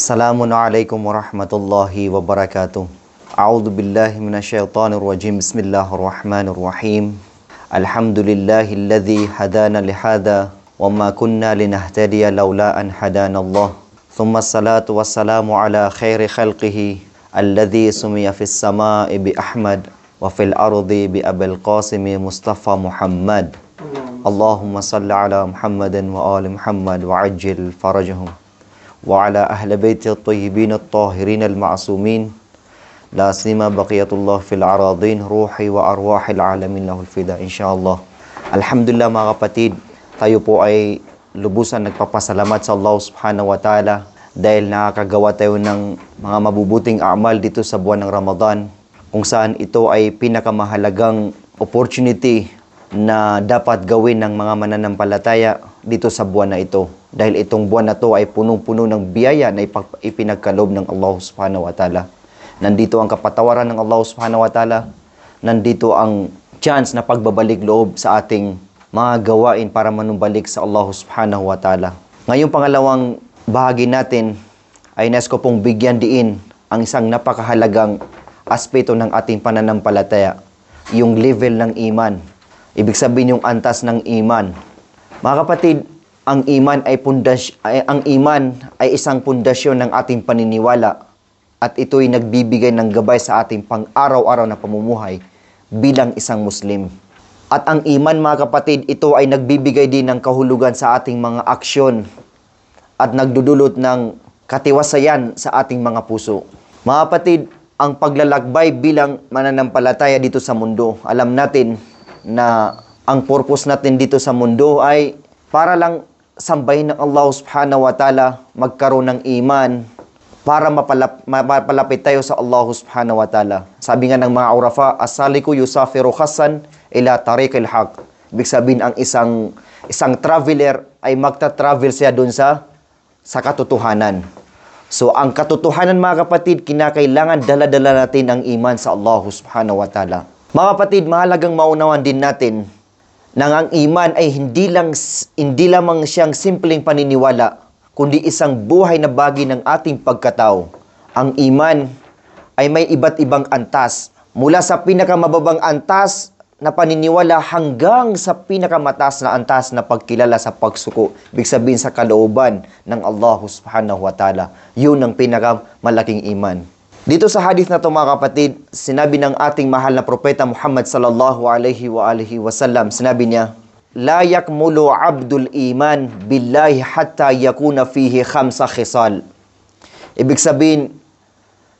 السلام عليكم ورحمة الله وبركاته. أعوذ بالله من الشيطان الرجيم. بسم الله الرحمن الرحيم. الحمد لله الذي هدانا لهذا وما كنا لنهتدي لولا أن هدانا الله. ثم الصلاة والسلام على خير خلقه الذي سمي في السماء بأحمد وفي الأرض بأبي القاسم مصطفى محمد. اللهم صل على محمد وآل محمد وعجل فرجهم. وعلى أهل بيت الطيبين الطاهرين المعصومين لا سيما بقية الله في العراضين روحي وأرواح العالمين له الفداء إن شاء الله الحمد لله mga kapatid tayo po ay lubusan nagpapasalamat sa Allah subhanahu wa ta'ala dahil nakakagawa tayo ng mga mabubuting amal dito sa buwan ng Ramadan kung saan ito ay pinakamahalagang opportunity na dapat gawin ng mga mananampalataya dito sa buwan na ito. Dahil itong buwan na to ay punong-puno ng biyaya na ipinagkalob ng Allah subhanahu wa ta'ala. Nandito ang kapatawaran ng Allah subhanahu wa ta'ala. Nandito ang chance na pagbabalik loob sa ating mga gawain para manumbalik sa Allah subhanahu wa ta'ala. Ngayong pangalawang bahagi natin ay nais ko pong bigyan diin ang isang napakahalagang aspeto ng ating pananampalataya, yung level ng iman. Ibig sabihin yung antas ng iman. Mga kapatid, ang iman ay pundas ay, ang iman ay isang pundasyon ng ating paniniwala at ito'y nagbibigay ng gabay sa ating pang-araw-araw na pamumuhay bilang isang Muslim. At ang iman mga kapatid, ito ay nagbibigay din ng kahulugan sa ating mga aksyon at nagdudulot ng katiwasayan sa ating mga puso. Mga kapatid, ang paglalakbay bilang mananampalataya dito sa mundo, alam natin na ang purpose natin dito sa mundo ay para lang sambahin ng Allah subhanahu wa ta'ala, magkaroon ng iman, para mapalap, mapalapit tayo sa Allah subhanahu wa ta'ala. Sabi nga ng mga urafa, asaliku yusafiru khasan ila tariqil haq. Ibig sabihin ang isang isang traveler ay magta-travel siya dun sa sa katotohanan. So ang katotohanan mga kapatid, kinakailangan dala-dala natin ang iman sa Allah subhanahu wa ta'ala. Mga kapatid, mahalagang maunawan din natin na ang iman ay hindi lang hindi lamang siyang simpleng paniniwala, kundi isang buhay na bagay ng ating pagkatao. Ang iman ay may iba't ibang antas, mula sa pinakamababang antas na paniniwala hanggang sa pinakamataas na antas na pagkilala sa pagsuko. Ibig sabihin sa kalooban ng Allah subhanahu wa ta'ala. Yun ang pinakamalaking iman. Dito sa hadith na to mga kapatid, sinabi ng ating mahal na propeta Muhammad sallallahu alaihi wa alihi wasallam, sinabi niya, La yakmulu abdul iman billahi hatta yakuna fihi khamsa khisal. Ibig sabihin,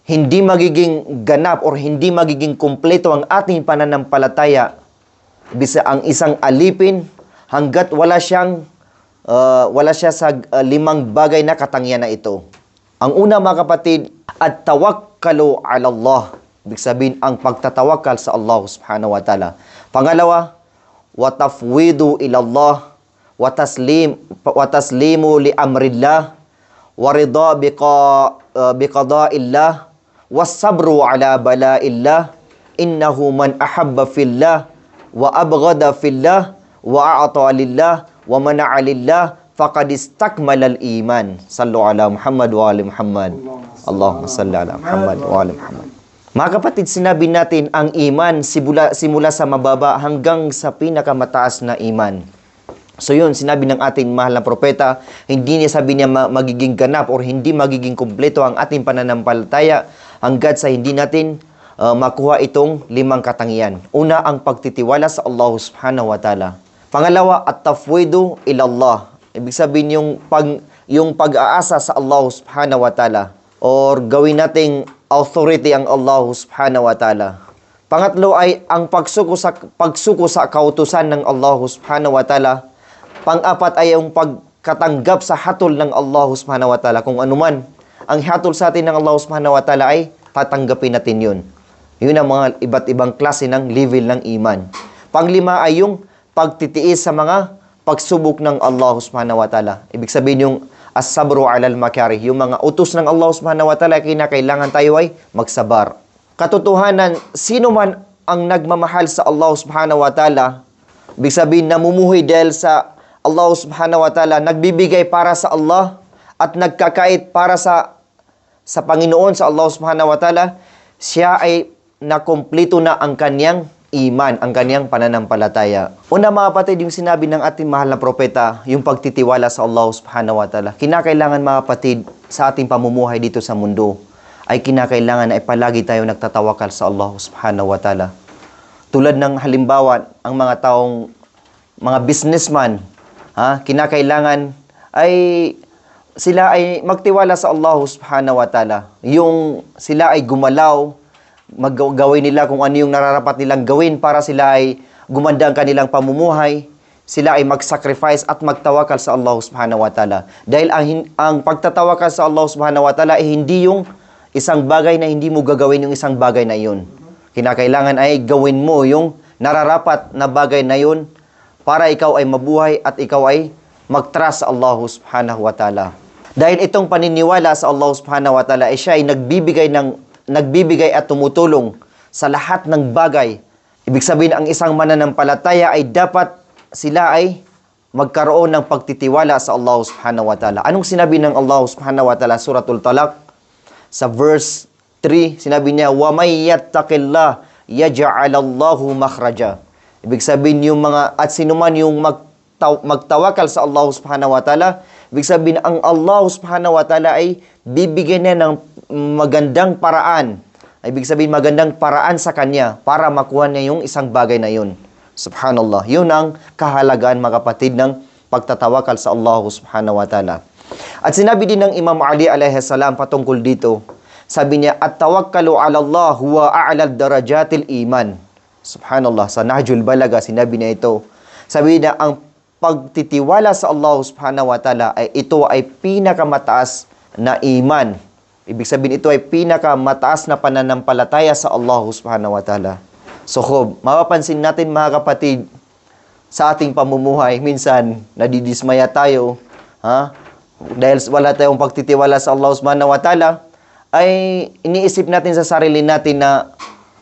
hindi magiging ganap or hindi magiging kumpleto ang ating pananampalataya bisa ang isang alipin hanggat wala siyang uh, wala siya sa uh, limang bagay na katangian na ito. Ang una mga kapatid, at tawakkalu ala Allah. Ibig sabihin ang pagtatawakal sa Allah subhanahu wa ta'ala. Pangalawa, wa tafwidu ila Allah wa taslim wa taslimu li amrillah wa ridha biqa uh, biqada'illah was-sabru ala bala'illah innahu man ahabba fillah wa abghada fillah wa a'ta lillah wa mana'a lillah faqad istakmala al-iman sallu ala Muhammad wa ali Muhammad Allahumma salli ala Muhammad wa ali Muhammad mga kapatid, sinabi natin ang iman simula, simula sa mababa hanggang sa pinakamataas na iman. So yun, sinabi ng ating mahal na propeta, hindi niya sabi niya ma- magiging ganap or hindi magiging kumpleto ang ating pananampalataya hanggat sa hindi natin uh, makuha itong limang katangian. Una, ang pagtitiwala sa Allah subhanahu wa ta'ala. Pangalawa, at tafwidu ilallah. Ibig sabihin yung, pag, yung pag-aasa sa Allah subhanahu wa ta'ala or gawin nating authority ang Allah subhanahu wa ta'ala. Pangatlo ay ang pagsuko sa pagsuko sa kautusan ng Allah subhanahu wa ta'ala. Pang-apat ay ang pagkatanggap sa hatol ng Allah subhanahu wa ta'ala. Kung anuman ang hatol sa atin ng Allah subhanahu wa ta'ala ay tatanggapin natin yun. Yun ang mga iba't ibang klase ng level ng iman. Panglima ay yung pagtitiis sa mga pagsubok ng Allah subhanahu wa ta'ala. Ibig sabihin yung as-sabru alal makari. Yung mga utos ng Allah subhanahu wa ta'ala, kinakailangan tayo ay magsabar. Katotohanan, sino man ang nagmamahal sa Allah subhanahu wa ta'ala, ibig sabihin namumuhay dahil sa Allah subhanahu wa ta'ala, nagbibigay para sa Allah, at nagkakait para sa sa Panginoon sa Allah Subhanahu wa Ta'ala, siya ay nakumpleto na ang kanyang iman, ang kanyang pananampalataya. Una mga kapatid, yung sinabi ng ating mahal na propeta, yung pagtitiwala sa Allah Subhanahu wa Ta'ala. Kinakailangan mga kapatid sa ating pamumuhay dito sa mundo ay kinakailangan na palagi tayo nagtatawakal sa Allah Subhanahu wa Ta'ala. Tulad ng halimbawa, ang mga taong mga businessman, ha, kinakailangan ay sila ay magtiwala sa Allah Subhanahu wa Ta'ala. Yung sila ay gumalaw, maggawin nila kung ano yung nararapat nilang gawin para sila ay gumanda ang kanilang pamumuhay, sila ay mag-sacrifice at magtawakal sa Allah Subhanahu wa Ta'ala. Dahil ang, ang pagtatawakal sa Allah Subhanahu wa Ta'ala ay hindi yung isang bagay na hindi mo gagawin yung isang bagay na yun. Kinakailangan ay gawin mo yung nararapat na bagay na yun para ikaw ay mabuhay at ikaw ay mag-trust sa Allah Subhanahu wa Ta'ala. Dahil itong paniniwala sa Allah Subhanahu wa Ta'ala ay siya ay nagbibigay ng nagbibigay at tumutulong sa lahat ng bagay. Ibig sabihin ang isang mananampalataya ay dapat sila ay magkaroon ng pagtitiwala sa Allah Subhanahu wa Ta'ala. Anong sinabi ng Allah Subhanahu wa Ta'ala suratul Talaq sa verse 3, sinabi niya, "Wa may yattaqillah yaj'al Allahu makhraja." Ibig sabihin yung mga at sino man yung magtaw- magtawakal sa Allah Subhanahu wa Ta'ala, ibig sabihin ang Allah Subhanahu wa Ta'ala ay bibigyan niya ng magandang paraan. Ibig sabihin magandang paraan sa kanya para makuha niya yung isang bagay na yun. Subhanallah. Yun ang kahalagaan mga kapatid ng pagtatawakal sa Allah Subhanahu wa Ta'ala. At sinabi din ng Imam Ali alaihi salam patungkol dito, sabi niya, at tawakkalu ala Allah huwa a'lal darajatil iman. Subhanallah, sa Nahjul Balaga, sinabi niya ito. Sabi niya, ang pagtitiwala sa Allah subhanahu wa ta'ala ay ito ay pinakamataas na iman. Ibig sabihin ito ay pinakamataas na pananampalataya sa Allah subhanahu wa ta'ala. So, kung mapapansin natin mga kapatid, sa ating pamumuhay, minsan nadidismaya tayo, ha? Dahil wala tayong pagtitiwala sa Allah subhanahu wa ta'ala, ay iniisip natin sa sarili natin na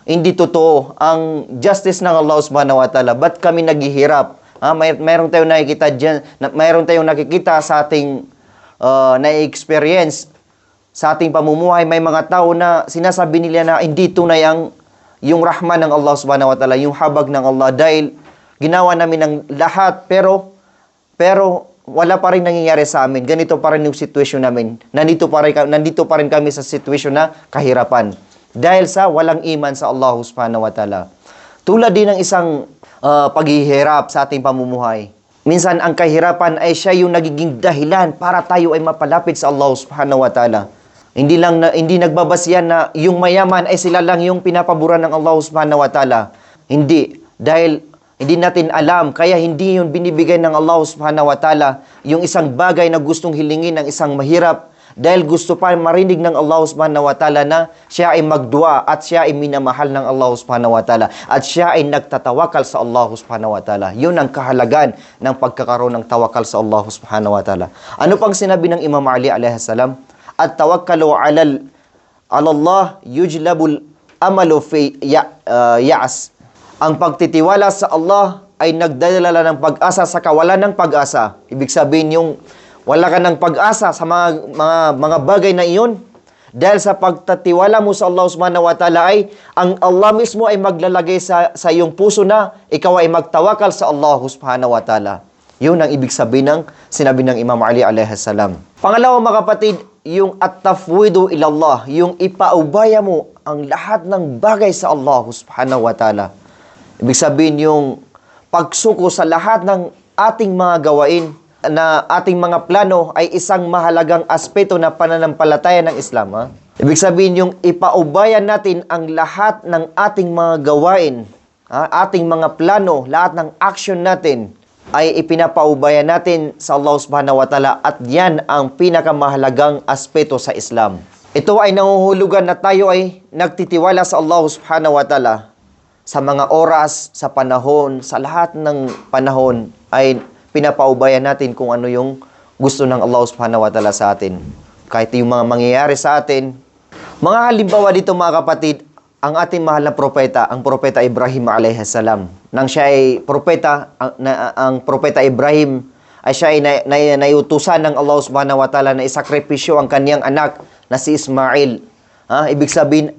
hindi totoo ang justice ng Allah subhanahu wa ta'ala. Ba't kami naghihirap? Ha? May, mayroon tayong nakikita dyan, na, mayroon tayong nakikita sa ating uh, na-experience sa ating pamumuhay. May mga tao na sinasabi nila na hindi tunay ang yung rahman ng Allah subhanahu wa ta'ala, yung habag ng Allah dahil ginawa namin ng lahat pero pero wala pa rin nangyayari sa amin. Ganito pa rin yung sitwasyon namin. Nandito pa rin, nandito pa rin kami sa sitwasyon na kahirapan. Dahil sa walang iman sa Allah subhanahu wa ta'ala. Tulad din ng isang ah, paghihirap sa ating pamumuhay. Minsan ang kahirapan ay siya yung nagiging dahilan para tayo ay mapalapit sa Allah subhanahu wa ta'ala. Hindi lang na, hindi nagbabasiyan na yung mayaman ay sila lang yung pinapaboran ng Allah subhanahu wa ta'ala. Hindi. Dahil hindi natin alam, kaya hindi yun binibigay ng Allah subhanahu wa ta'ala yung isang bagay na gustong hilingin ng isang mahirap dahil gusto pa marinig ng Allah subhanahu wa ta'ala na siya ay magdua at siya ay minamahal ng Allah subhanahu wa ta'ala at siya ay nagtatawakal sa Allah subhanahu wa ta'ala. Yun ang kahalagan ng pagkakaroon ng tawakal sa Allah subhanahu wa ta'ala. Ano pang sinabi ng Imam Ali alaihi salam? At tawakkalu alal alallah yujlabul amalu fi ya, uh, ya'as ang pagtitiwala sa Allah ay nagdadala ng pag-asa sa kawalan ng pag-asa. Ibig sabihin yung wala ka ng pag-asa sa mga, mga, mga bagay na iyon. Dahil sa pagtatiwala mo sa Allah subhanahu wa ta'ala ay ang Allah mismo ay maglalagay sa, sa iyong puso na ikaw ay magtawakal sa Allah subhanahu wa ta'ala. Yun ang ibig sabihin ng sinabi ng Imam Ali alaihi salam. Pangalawa mga kapatid, yung at-tafwidu ilallah, yung ipaubaya mo ang lahat ng bagay sa Allah subhanahu wa ta'ala. Ibig sabihin yung pagsuko sa lahat ng ating mga gawain na ating mga plano ay isang mahalagang aspeto na pananampalataya ng Islam. Ha? Ibig sabihin yung ipaubayan natin ang lahat ng ating mga gawain, ha? ating mga plano, lahat ng action natin ay ipinapaubayan natin sa Allah subhanahu wa ta'ala at yan ang pinakamahalagang aspeto sa Islam. Ito ay nanguhulugan na tayo ay nagtitiwala sa Allah subhanahu wa ta'ala sa mga oras, sa panahon, sa lahat ng panahon ay pinapaubayan natin kung ano yung gusto ng Allah subhanahu wa ta'ala sa atin. Kahit yung mga mangyayari sa atin. Mga halimbawa dito mga kapatid, ang ating mahal na propeta, ang propeta Ibrahim alayhi salam. Nang siya ay propeta, ang, na, ang propeta Ibrahim ay siya ay na, na, ng Allah subhanahu wa ta'ala na isakripisyo ang kaniyang anak na si Ismail. Ha? Ibig sabihin,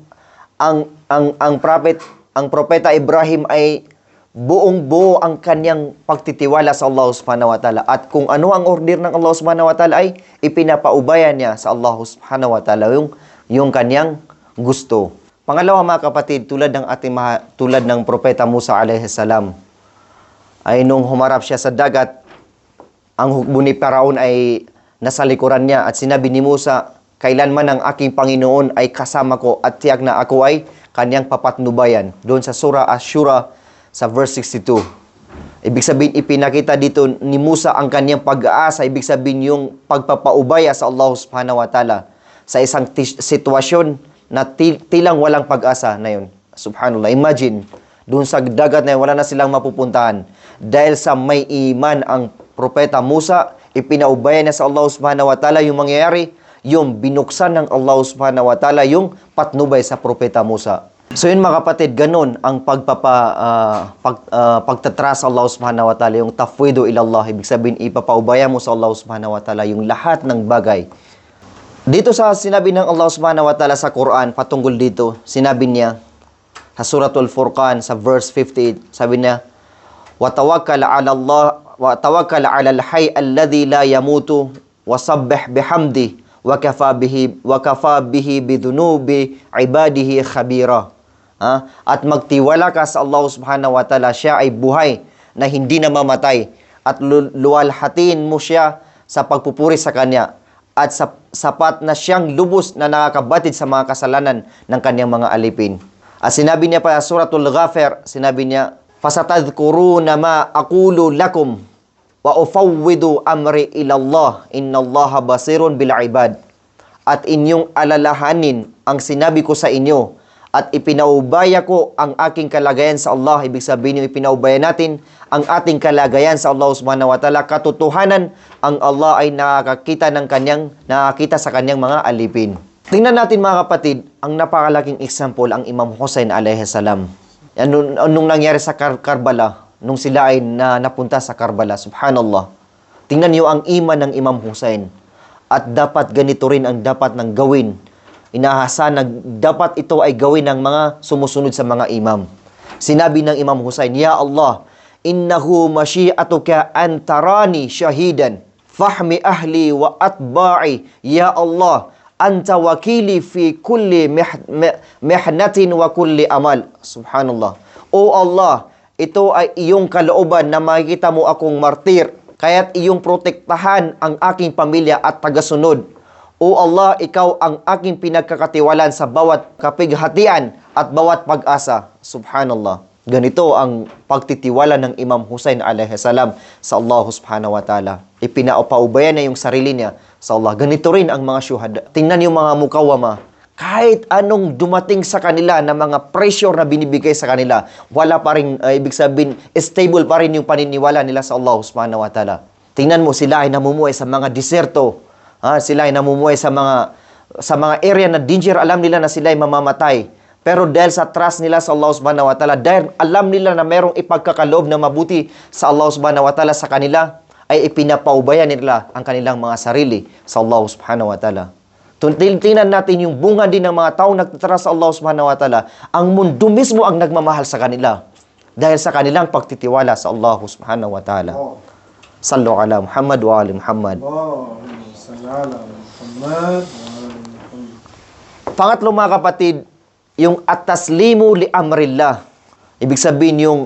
ang, ang, ang prophet, ang propeta Ibrahim ay buong buo ang kanyang pagtitiwala sa Allah subhanahu wa ta'ala. At kung ano ang order ng Allah subhanahu wa ta'ala ay ipinapaubayan niya sa Allah subhanahu wa ta'ala yung, yung kanyang gusto. Pangalawa mga kapatid, tulad ng ating maha, tulad ng propeta Musa alaihi salam, ay nung humarap siya sa dagat, ang hukbo ni Paraon ay nasa likuran niya at sinabi ni Musa, kailanman ang aking Panginoon ay kasama ko at tiyak na ako ay kanyang papatnubayan. Doon sa Surah Ashura sa verse 62. Ibig sabihin, ipinakita dito ni Musa ang kanyang pag-aasa. Ibig sabihin, yung pagpapaubaya sa Allah subhanahu wa ta'ala sa isang sitwasyon na ti- tilang walang pag-asa na yun. Subhanallah. Imagine, doon sa dagat na yun, wala na silang mapupuntahan. Dahil sa may iman ang propeta Musa, ipinaubaya niya sa Allah subhanahu wa ta'ala yung mangyayari, yung binuksan ng Allah subhanahu wa ta'ala yung patnubay sa propeta Musa. So yun mga kapatid, ganun ang pagpapa, ah, pag, ah, pagtatras sa Allah subhanahu wa ta'ala, yung tafwido ilallah, ibig sabihin ipapaubaya mo sa Allah subhanahu wa ta'ala yung lahat ng bagay. Dito sa sinabi ng Allah subhanahu wa ta'ala sa Quran, patungkol dito, sinabi niya sa Suratul Furqan sa verse 58, sabi niya, وَتَوَكَّلَ عَلَى اللَّهِ وَتَوَكَّلَ عَلَى الْحَيِّ الَّذِي لَا يَمُوتُ وَسَبِّحْ بِحَمْدِهِ وَكَفَى بِهِ وَكَفَى بِهِ بِذُنُوبِ عِبَادِهِ خَبِيرًا at magtiwala ka sa Allah subhanahu wa ta'ala, siya ay buhay na hindi namamatay at luwalhatiin mo siya sa pagpupuri sa Kanya. At sa, sapat na siyang lubos na nakakabatid sa mga kasalanan ng kanyang mga alipin. At sinabi niya pa suratul Ghafir, sinabi niya, "Fasatadhkuruna ma aqulu lakum wa ufawwidu amri ila Allah, innallaha basirun bil ibad." At inyong alalahanin ang sinabi ko sa inyo at ipinaubaya ko ang aking kalagayan sa Allah. Ibig sabihin yung ipinaubaya natin ang ating kalagayan sa Allah subhanahu wa ta'ala. Katotohanan, ang Allah ay nakakita ng kanyang, nakakita sa kanyang mga alipin. Tingnan natin mga kapatid, ang napakalaking example, ang Imam Hussein alayhi salam. Anong, anong nangyari sa Kar- Karbala, nung sila ay na, napunta sa Karbala, subhanallah. Tingnan niyo ang iman ng Imam Hussein. At dapat ganito rin ang dapat nang gawin Inahasa na dapat ito ay gawin ng mga sumusunod sa mga imam. Sinabi ng Imam Hussein, Ya Allah, innahu masyiatuka an tarani syahidan. Fahmi ahli wa atba'i. Ya Allah, anta wakili fi kulli mih- mih- mihnatin wa kulli amal. Subhanallah. O Allah, ito ay iyong kalooban na makikita mo akong martir. Kaya't iyong protektahan ang aking pamilya at tagasunod. O Allah, ikaw ang aking pinagkakatiwalaan sa bawat kapighatian at bawat pag-asa. Subhanallah. Ganito ang pagtitiwala ng Imam Hussein salam sa Allah subhanahu wa ta'ala. Ipinaupaubayan niya yung sarili niya sa Allah. Ganito rin ang mga syuhada. Tingnan yung mga mukawama. Kahit anong dumating sa kanila na mga pressure na binibigay sa kanila, wala pa rin, uh, ibig sabihin, stable pa rin yung paniniwala nila sa Allah subhanahu wa ta'ala. Tingnan mo, sila ay namumuhay sa mga diserto, Ah, sila ay namumuhay sa mga sa mga area na danger, alam nila na sila ay mamamatay. Pero dahil sa trust nila sa Allah subhanahu wa ta'ala, dahil alam nila na merong ipagkakaloob na mabuti sa Allah subhanahu wa ta'ala sa kanila, ay ipinapaubayan nila ang kanilang mga sarili sa Allah subhanahu wa ta'ala. Tinan natin yung bunga din ng mga tao nagtatara sa Allah subhanahu wa ta'ala. Ang mundo mismo ang nagmamahal sa kanila dahil sa kanilang pagtitiwala sa Allah subhanahu wa ta'ala. Oh. Sallu ala Muhammad wa ali Muhammad. Oh. Pangatlo mga kapatid, yung ataslimu li amrillah. Ibig sabihin yung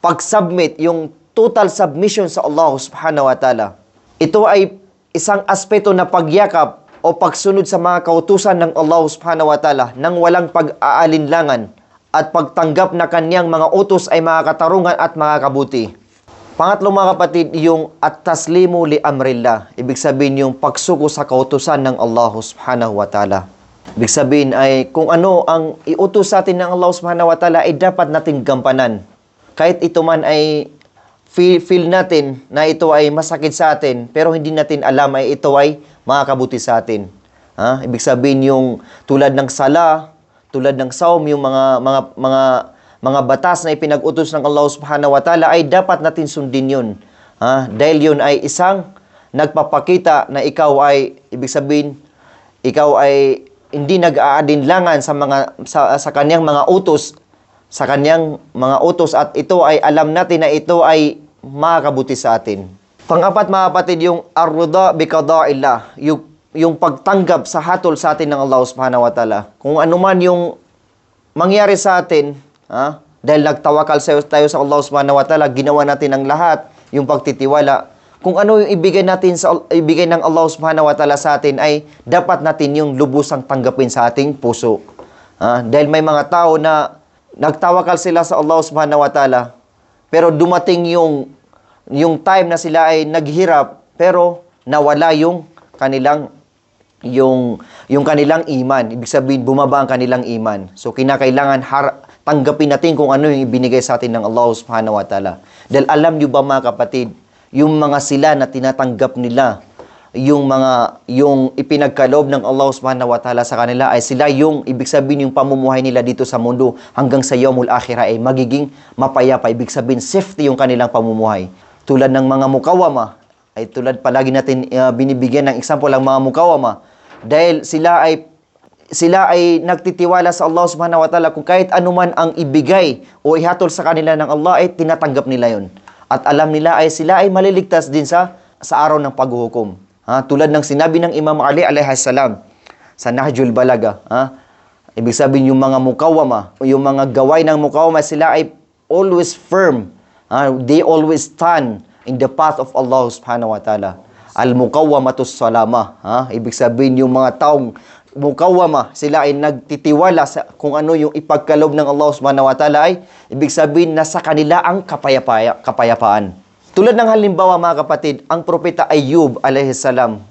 pag-submit, yung total submission sa Allah subhanahu wa ta'ala. Ito ay isang aspeto na pagyakap o pagsunod sa mga kautusan ng Allah subhanahu wa ta'ala nang walang pag-aalinlangan at pagtanggap na kanyang mga utos ay mga katarungan at mga kabuti. Pangatlo mga kapatid, yung at-taslimu li amrillah. Ibig sabihin yung pagsuko sa kautusan ng Allah subhanahu wa ta'ala. Ibig sabihin ay kung ano ang iutos sa atin ng Allah subhanahu wa ta'ala ay dapat nating gampanan. Kahit ito man ay feel, feel natin na ito ay masakit sa atin, pero hindi natin alam ay ito ay makakabuti sa atin. Ha? Ibig sabihin yung tulad ng sala, tulad ng saum, yung mga mga mga mga batas na ipinag-utos ng Allah Subhanahu wa Ta'ala ay dapat natin sundin 'yun. Ha? Dahil yun ay isang nagpapakita na ikaw ay, ibig sabihin, ikaw ay hindi nag-aadinlangan sa mga sa, sa kanyang mga utos sa kanyang mga utos at ito ay alam natin na ito ay makakabuti sa atin. Pangapat mga kapatid, yung arruda bikada'illah, yung, yung pagtanggap sa hatol sa atin ng Allah subhanahu wa ta'ala. Kung ano man yung mangyari sa atin, ha? dahil nagtawakal sa tayo sa Allah subhanahu wa ta'ala, ginawa natin ang lahat, yung pagtitiwala. Kung ano yung ibigay natin sa ibigay ng Allah subhanahu wa ta'ala sa atin ay dapat natin yung lubusang tanggapin sa ating puso. Ha? dahil may mga tao na nagtawakal sila sa Allah subhanahu wa ta'ala, pero dumating yung yung time na sila ay naghirap pero nawala yung kanilang yung yung kanilang iman. Ibig sabihin bumaba ang kanilang iman. So kinakailangan har- tanggapin natin kung ano yung ibinigay sa atin ng Allah Subhanahu wa taala. Dahil alam niyo ba mga kapatid, yung mga sila na tinatanggap nila yung mga yung ipinagkaloob ng Allah Subhanahu wa taala sa kanila ay sila yung ibig sabihin yung pamumuhay nila dito sa mundo hanggang sa yaumul akhirah ay magiging mapayapa. Ibig sabihin safety yung kanilang pamumuhay. Tulad ng mga mukawama ay tulad palagi natin uh, binibigyan ng example ang mga mukawama. Dahil sila ay sila ay nagtitiwala sa Allah Subhanahu wa taala kung kahit anuman ang ibigay o ihatol sa kanila ng Allah ay tinatanggap nila yon at alam nila ay sila ay maliligtas din sa sa araw ng paghuhukom Ha? Tulad ng sinabi ng Imam Ali alayhisalam sa Nahjul Balaga. Ha? Ibig sabihin yung mga mukawama, yung mga gaway ng mukawama, sila ay always firm. Ha? They always stand in the path of Allah subhanahu wa ta'ala. Al-mukawamatus salama. Ha? Ibig sabihin yung mga taong mukawama, sila ay nagtitiwala sa kung ano yung ipagkalob ng Allah subhanahu wa ta'ala ay ibig sabihin na sa kanila ang kapayapaya, kapayapaan. Tulad ng halimbawa mga kapatid, ang propeta Ayub salam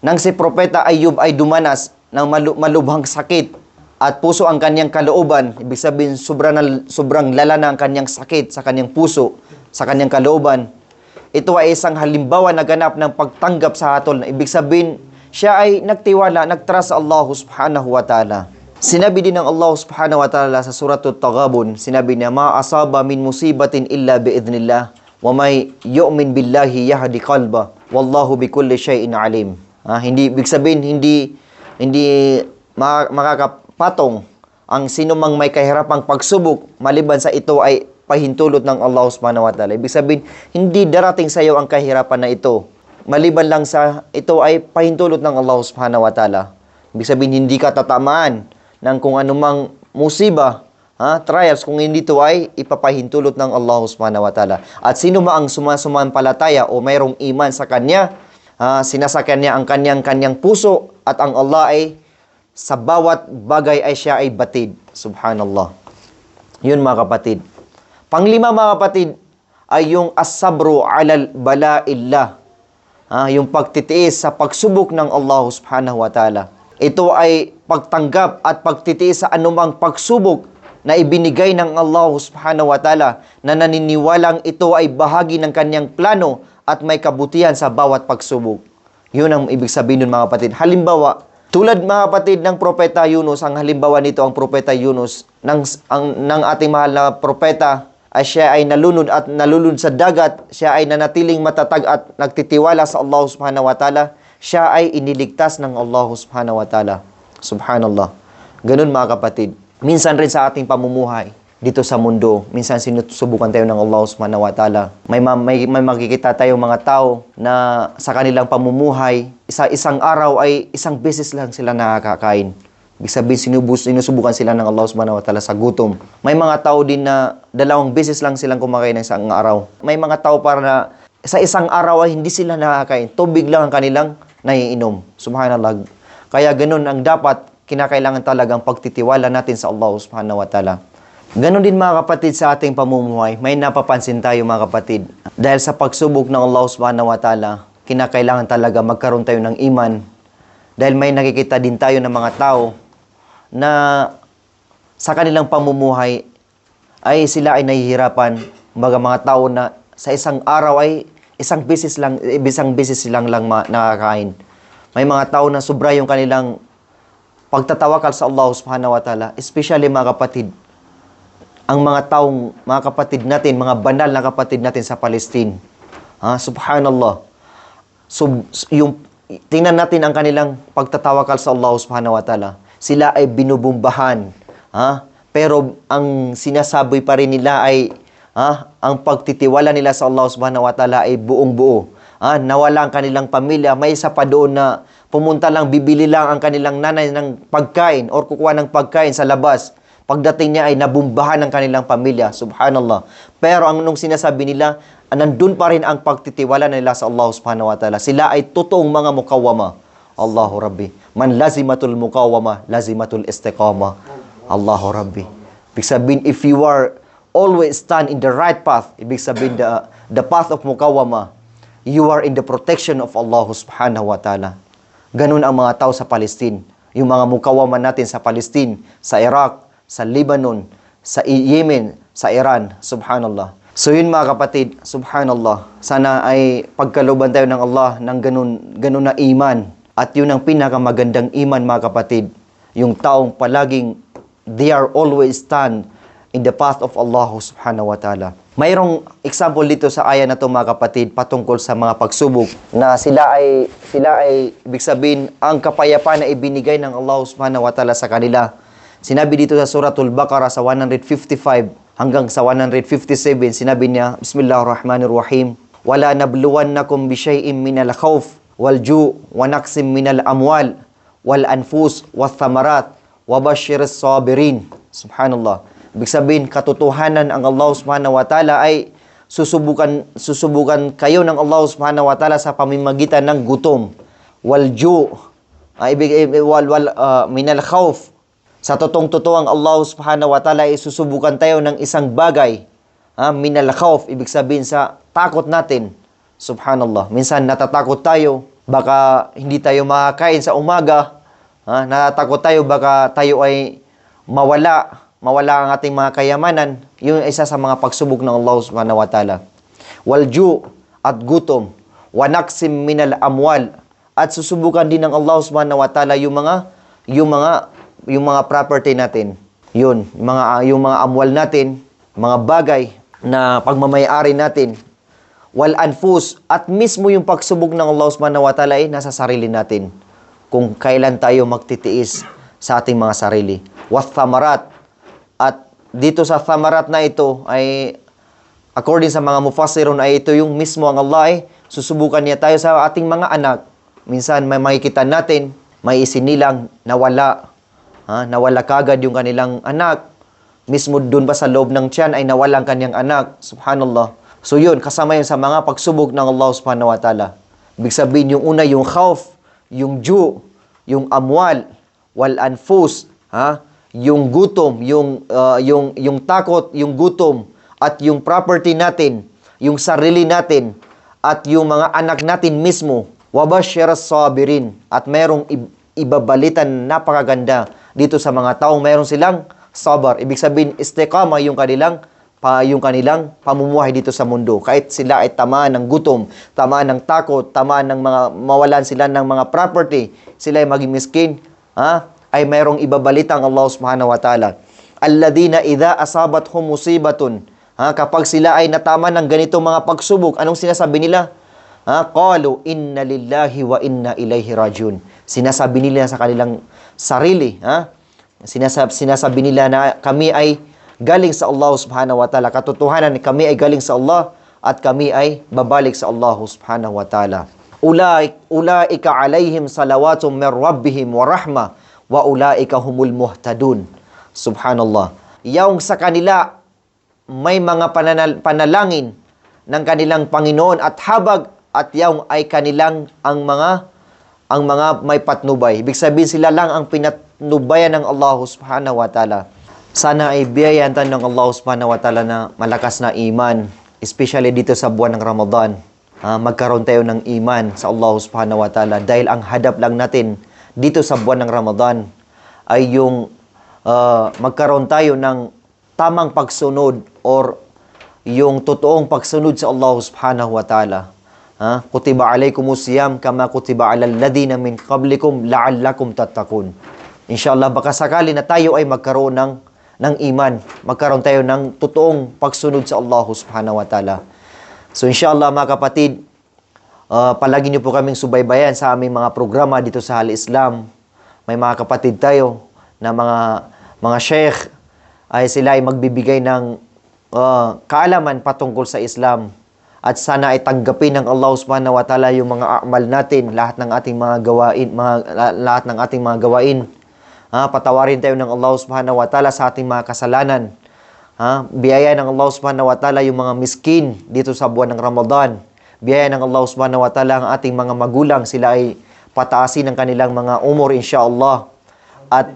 nang si propeta Ayub ay dumanas ng malu- malubhang sakit at puso ang kanyang kalooban, ibig sabihin sobrang, sobrang lala na ang kanyang sakit sa kanyang puso, sa kanyang kalooban. Ito ay isang halimbawa na ganap ng pagtanggap sa hatol. Ibig sabihin, siya ay nagtiwala, nagtrust sa Allah subhanahu wa ta'ala. Sinabi din ng Allah subhanahu wa ta'ala sa suratul Taghabun, sinabi niya, Ma asaba min musibatin illa biidnillah wa may yu'min billahi yahdi qalba wallahu bikulli shay'in alim. Ah, hindi ibig sabihin hindi hindi makakapatong ang sino mang may kahirapang pagsubok maliban sa ito ay pahintulot ng Allah Subhanahu wa taala. Ibig sabihin hindi darating sa iyo ang kahirapan na ito maliban lang sa ito ay pahintulot ng Allah Subhanahu wa taala. Ibig sabihin hindi ka tatamaan ng kung anumang musiba ha, trials kung hindi ito ay ipapahintulot ng Allah subhanahu wa ta'ala. At sino ma ang sumasumampalataya o mayroong iman sa Kanya, ha, sinasakyan niya ang kanyang-kanyang puso at ang Allah ay sa bawat bagay ay siya ay batid. Subhanallah. Yun mga kapatid. Panglima mga kapatid ay yung asabru alal bala'illah. Ha, yung pagtitiis sa pagsubok ng Allah subhanahu wa ta'ala. Ito ay pagtanggap at pagtitiis sa anumang pagsubok na ibinigay ng Allah subhanahu wa ta'ala na naniniwalang ito ay bahagi ng kanyang plano at may kabutihan sa bawat pagsubok. Yun ang ibig sabihin nun mga kapatid. Halimbawa, tulad mga kapatid ng propeta Yunus, ang halimbawa nito ang propeta Yunus, ng, ang, ng ating mahal na propeta, ay siya ay nalunod at nalulod sa dagat, siya ay nanatiling matatag at nagtitiwala sa Allah subhanahu wa ta'ala, siya ay iniligtas ng Allah subhanahu wa ta'ala. Subhanallah. Ganun mga kapatid. Minsan rin sa ating pamumuhay dito sa mundo, minsan sinusubukan tayo ng Allah subhanahu wa ta'ala. May, may, may makikita tayo mga tao na sa kanilang pamumuhay, isa isang araw ay isang beses lang sila nakakain. Ibig sabihin, sinubus, sinusubukan sila ng Allah subhanahu wa ta'ala sa gutom. May mga tao din na dalawang beses lang silang kumakain ng isang araw. May mga tao para na sa isang araw ay hindi sila nakakain. Tubig lang ang kanilang naiinom. Subhanallah. Kaya ganun ang dapat kinakailangan talagang pagtitiwala natin sa Allah subhanahu wa ta'ala. Ganon din mga kapatid sa ating pamumuhay, may napapansin tayo mga kapatid. Dahil sa pagsubok ng Allah subhanahu wa ta'ala, kinakailangan talaga magkaroon tayo ng iman. Dahil may nakikita din tayo ng mga tao na sa kanilang pamumuhay ay sila ay nahihirapan. Mga mga tao na sa isang araw ay isang bisis lang, isang bisis lang lang nakakain. May mga tao na sobra yung kanilang pagtatawakal sa Allah subhanahu wa ta'ala, especially mga kapatid, ang mga taong, mga kapatid natin, mga banal na kapatid natin sa Palestine, Ha? Subhanallah. So, yung tingnan natin ang kanilang pagtatawakal sa Allah Subhanahu wa Ta'ala. Sila ay binubumbahan. Ha? Pero ang sinasabi pa rin nila ay ha? ang pagtitiwala nila sa Allah Subhanahu wa Ta'ala ay buong buo. Ha? Nawala ang kanilang pamilya. May isa pa doon na pumunta lang, bibili lang ang kanilang nanay ng pagkain or kukuha ng pagkain sa labas. Pagdating niya ay nabumbahan ng kanilang pamilya. Subhanallah. Pero ang nung sinasabi nila, nandun pa rin ang pagtitiwala nila sa Allah subhanahu wa ta'ala. Sila ay totoong mga mukawama. Allahu Rabbi. Man lazimatul mukawama, lazimatul istiqama. Allahu Rabbi. Ibig sabihin, if you are always stand in the right path, ibig sabihin, the, the path of mukawama, you are in the protection of Allah subhanahu wa ta'ala. Ganun ang mga tao sa Palestine. Yung mga mukawama natin sa Palestine, sa Iraq, sa Lebanon, sa Yemen, sa Iran. Subhanallah. So yun mga kapatid, subhanallah. Sana ay pagkaluban tayo ng Allah ng ganun, ganun na iman. At yun ang pinakamagandang iman mga kapatid. Yung taong palaging they are always stand in the path of Allah subhanahu wa ta'ala. Mayroong example dito sa aya na to mga kapatid patungkol sa mga pagsubok na sila ay sila ay ibig sabihin ang kapayapaan na ibinigay ng Allah subhanahu wa ta'ala sa kanila. Sinabi dito sa suratul Baqarah sa 155 hanggang sa 157 sinabi niya Bismillahirrahmanirrahim Wala nabluwannakum bi syai'in minal khawf minal amwal wal anfus wath thamarat wa basyiris sabirin. Subhanallah. Ibig sabihin, katotohanan ang Allah subhanahu wa ta'ala ay susubukan, susubukan kayo ng Allah subhanahu wa ta'ala sa pamamagitan ng gutom. Wal ju, uh, ibig, ibig, wal, wal, uh, minal khawf. Sa totong totoo ang Allah subhanahu wa ta'ala ay susubukan tayo ng isang bagay. Ha? Minal khawf, ibig sabihin sa takot natin. Subhanallah. Minsan natatakot tayo, baka hindi tayo makakain sa umaga. Ha? Natatakot tayo, baka tayo ay mawala, mawala ang ating mga kayamanan, yun isa sa mga pagsubok ng Allah subhanahu wa ta'ala. Walju at gutom, wanaksim minal amwal, at susubukan din ng Allah subhanahu wa ta'ala yung mga, yung mga, yung mga property natin. Yun, yung mga, yung mga amwal natin, mga bagay na pagmamayari natin, wal anfus, at mismo yung pagsubok ng Allah subhanahu wa ta'ala ay nasa sarili natin. Kung kailan tayo magtitiis sa ating mga sarili. Wath thamarat. At dito sa thamarat na ito ay according sa mga mufassirun ay ito yung mismo ang Allah ay susubukan niya tayo sa ating mga anak. Minsan may makikita natin, may isinilang nawala. Ha? Nawala kagad yung kanilang anak. Mismo dun ba sa loob ng tiyan ay nawala ang kanyang anak. Subhanallah. So yun, kasama yun sa mga pagsubok ng Allah subhanahu wa ta'ala. Ibig sabihin yung una, yung khawf, yung ju, yung amwal, wal anfus, ha? Yung gutom, yung uh, yung yung takot, yung gutom at yung property natin, yung sarili natin at yung mga anak natin mismo. Wabashiras sabirin at merong ib- ibabalitan napakaganda dito sa mga taong meron silang sabar. Ibig sabihin, istiqama yung kanilang pa yung kanilang pamumuhay dito sa mundo. Kahit sila ay tamaan ng gutom, tamaan ng takot, tamaan ng mga mawalan sila ng mga property, sila ay maging miskin, ha? ay mayroong ibabalitang Allah Subhanahu wa Ta'ala. Alladina idha asabathum musibatun. Ha? Kapag sila ay natama ng ganitong mga pagsubok, anong sinasabi nila? Ha? Qalu inna lillahi wa inna ilayhi rajiun. Sinasabi nila sa kanilang sarili, ha? Sinasabi, sinasabi nila na kami ay galing sa Allah subhanahu wa ta'ala. Katotohanan, kami ay galing sa Allah at kami ay babalik sa Allah subhanahu wa ta'ala. Ulaik, ulaika alayhim salawatum min rabbihim wa rahma wa ulaika humul muhtadun. Subhanallah. Yung sa kanila may mga pananal, panalangin ng kanilang Panginoon at habag at yung ay kanilang ang mga ang mga may patnubay. Ibig sabihin sila lang ang pinatnubayan ng Allah subhanahu wa ta'ala. Sana ay biyayan tayo ng Allah subhanahu wa ta'ala na malakas na iman, especially dito sa buwan ng Ramadan. Ah, magkaroon tayo ng iman sa Allah subhanahu wa ta'ala dahil ang hadap lang natin dito sa buwan ng Ramadan ay yung ah, magkaroon tayo ng tamang pagsunod or yung totoong pagsunod sa Allah subhanahu wa ta'ala. Ha? Kutiba alaykumus siyam kama kutiba alal ladina min qablikum la'allakum tattaqun. Inshallah baka sakali na tayo ay magkaroon ng ng iman, magkaroon tayo ng totoong pagsunod sa Allah subhanahu wa ta'ala. So inshallah mga kapatid, uh, palagi niyo po kaming subaybayan sa aming mga programa dito sa Hal Islam. May mga kapatid tayo na mga mga sheikh ay sila ay magbibigay ng uh, kaalaman patungkol sa Islam. At sana ay tanggapin ng Allah Subhanahu wa Ta'ala yung mga amal natin, lahat ng ating mga gawain, mga la- lahat ng ating mga gawain. Ha, patawarin tayo ng Allah Subhanahu wa Ta'ala sa ating mga kasalanan. Ha? Biyaya ng Allah Subhanahu wa Ta'ala yung mga miskin dito sa buwan ng Ramadan. Biyaya ng Allah Subhanahu wa Ta'ala ang ating mga magulang, sila ay pataasin ng kanilang mga umur insyaAllah. At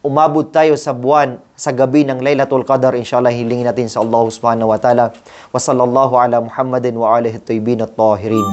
umabot tayo sa buwan, sa gabi ng Laylatul Qadar, insyaAllah hilingin natin sa Allah Subhanahu wa Ta'ala. Wa sallallahu ala Muhammadin wa alihi at-tayyibin at-tahirin.